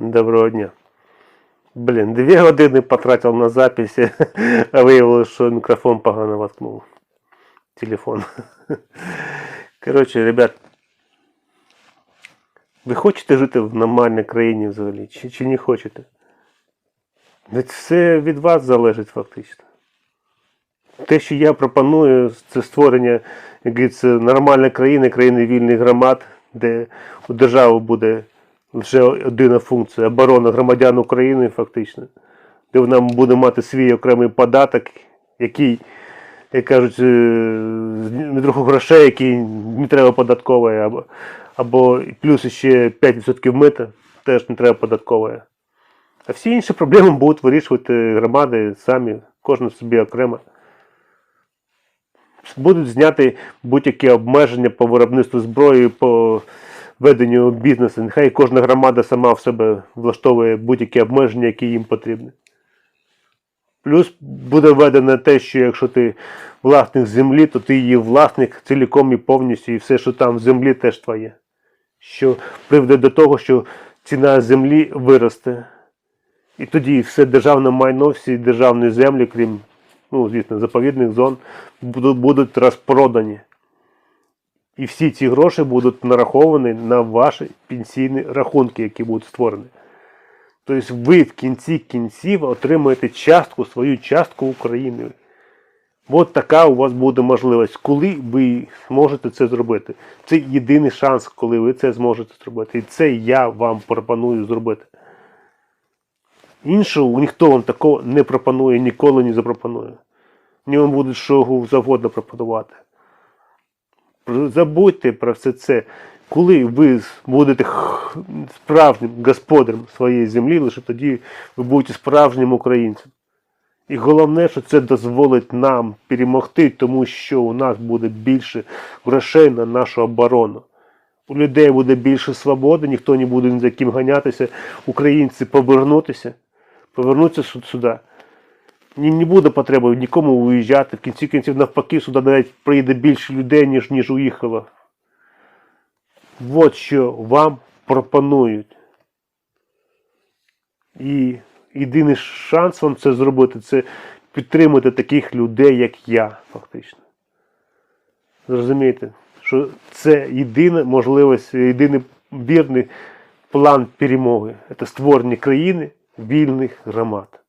Доброго дня. Блін, дві години потратив на записі, а виявилося, що мікрофон погано воткнув. Телефон. Коротше, ребят, ви хочете жити в нормальній країні взагалі, чи, чи не хочете? Ведь все від вас залежить фактично. Те, що я пропоную, це створення як говориться, нормальної країни, країни вільних громад, де у держави буде лише одна функція оборона громадян України, фактично, де вона буде мати свій окремий податок, який, як кажуть, е, других грошей, який не треба податкової, або, або плюс ще 5% мита, теж не треба податкової. А всі інші проблеми будуть вирішувати громади самі, кожен собі окремо. Будуть зняти будь-які обмеження по виробництву зброї, по веденню бізнесу. Нехай кожна громада сама в себе влаштовує будь-які обмеження, які їм потрібні. Плюс буде введено те, що якщо ти власник землі, то ти її власник ціліком і повністю, і все, що там в землі, теж твоє. Що приведе до того, що ціна землі виросте. І тоді все державне майно, всі державні землі, крім, ну, звісно, заповідних зон, будуть розпродані. І всі ці гроші будуть нараховані на ваші пенсійні рахунки, які будуть створені. Тобто ви в кінці кінців отримаєте частку, свою частку України. От така у вас буде можливість, коли ви зможете це зробити. Це єдиний шанс, коли ви це зможете зробити. І це я вам пропоную зробити. Іншого ніхто вам такого не пропонує, ніколи не запропонує. Ні вам будуть що завгодно пропонувати. Забудьте про все це. Коли ви будете справжнім господарем своєї землі, лише тоді ви будете справжнім українцем. І головне, що це дозволить нам перемогти, тому що у нас буде більше грошей на нашу оборону. У людей буде більше свободи, ніхто не буде ні за ким ганятися. Українці повернутися, повернуться сю- сюди. Ні, не буде потреби нікому виїжджати. В кінці кінців навпаки, сюди навіть приїде більше людей, ніж, ніж уїхало. От що вам пропонують. І єдиний шанс вам це зробити це підтримати таких людей, як я, фактично. Зрозумієте, що це єдина можливість, єдиний вірний план перемоги. Це створення країни вільних громад.